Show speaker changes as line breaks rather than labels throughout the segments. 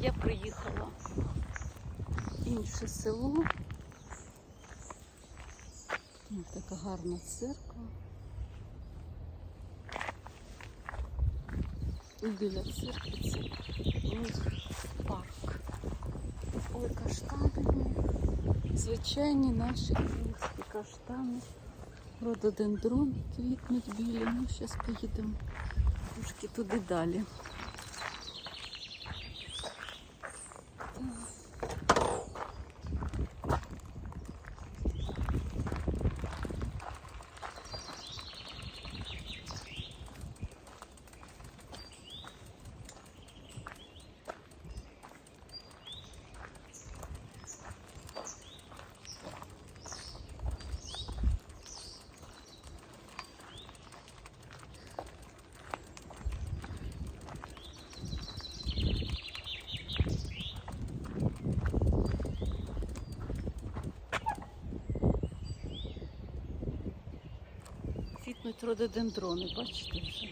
Я приїхала в інше село. Ось така гарна церква. І біля церкви це парк. Ой, каштани. Звичайні наші київські каштани. Рододендрон квітнуть білі. Ну, зараз поїдемо трошки туди далі. Квітнуть рододендрони, бачите вже.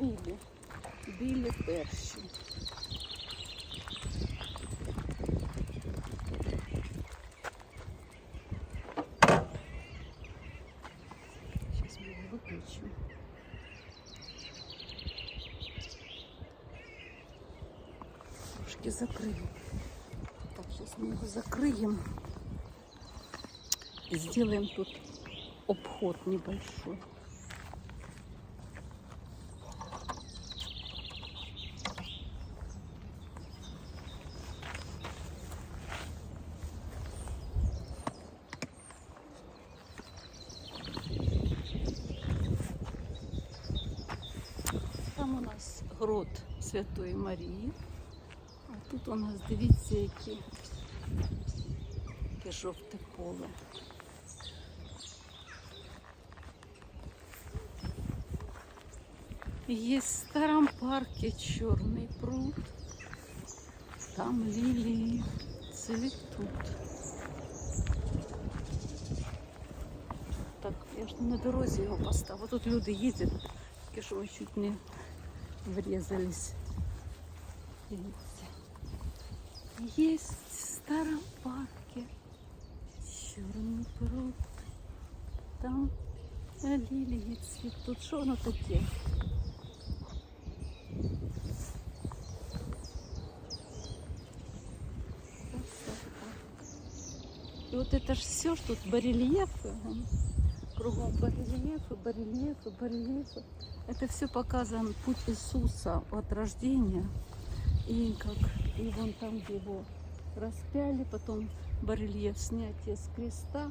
Білі. Білі перші. Зараз ми його виключимо. Трошки закрию. Так, сейчас мы его закроем. Сделаем тут обход небольшой. Там у нас грот Святої Марії. А тут у нас дивіться, які, жовте поле. Есть в старом парке черный пруд. Там лилии цветут. Так, я ж на дорозі його поставила. Тут люди їздять, тільки що ми чуть не врезались. Дивіться. Есть в старом парке черный пруд. Там лилии цветут. Що воно таке? Это ж все, что тут барельефы, кругом барельефы, барельефы, барельефы. Это все показан путь Иисуса от рождения. И как, и вон там, его распяли, потом барельеф снятия с креста.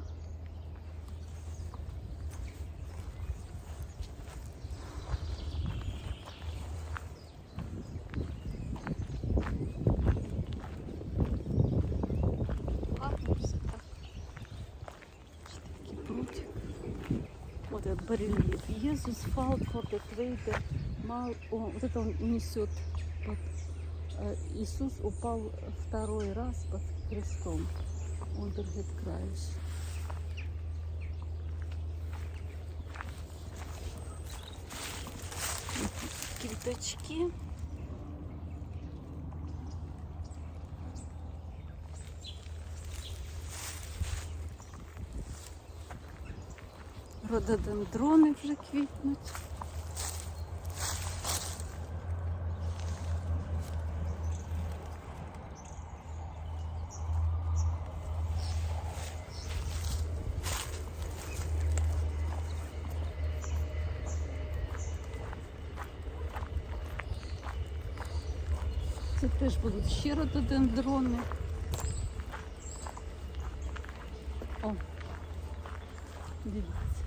Этот барельеф. Иисус фал for the greater mal- О, вот это он несет. под- э, Иисус упал второй раз под крестом. Он держит краеш. Квіточки. Рододендрони вже квітнуть. Це теж будуть ще рододендрони. О, дивіться.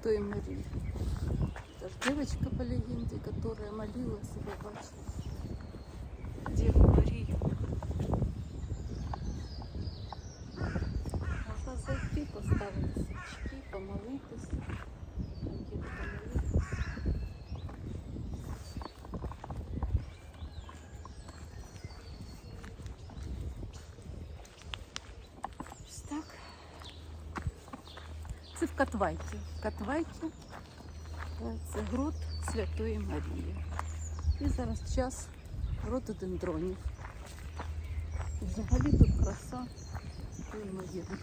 Святой Марии. Это ж девочка по легенде, которая молилась и побачила Деву Марию. Можна зайти, поставити свічки, помолитися. Це Катвайті е, це грот Святої Марії. І зараз час рододендронів. Взагалі тут краса.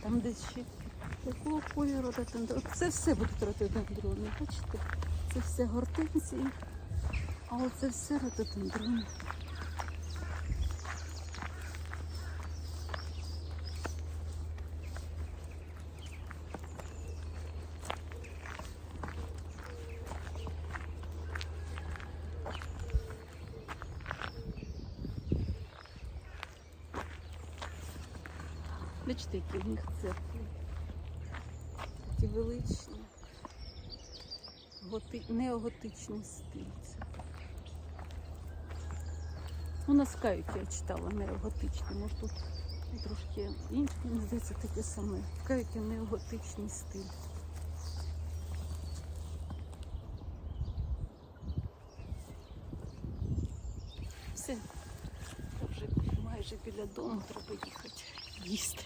Там десь ще якого кольору рододендрон. Це все будуть рододендрони. Бачите? Це все гортензії, а оце все рододендрони. Бачите, які в них церкви. Такі величні. Готи... Неоготичний стиль. Ну, на скайті я читала неоготичний, може тут трошки інше, мені здається, таке саме. В каюті неоготичний стиль. Все, вже майже біля дому треба їхати. Їсти.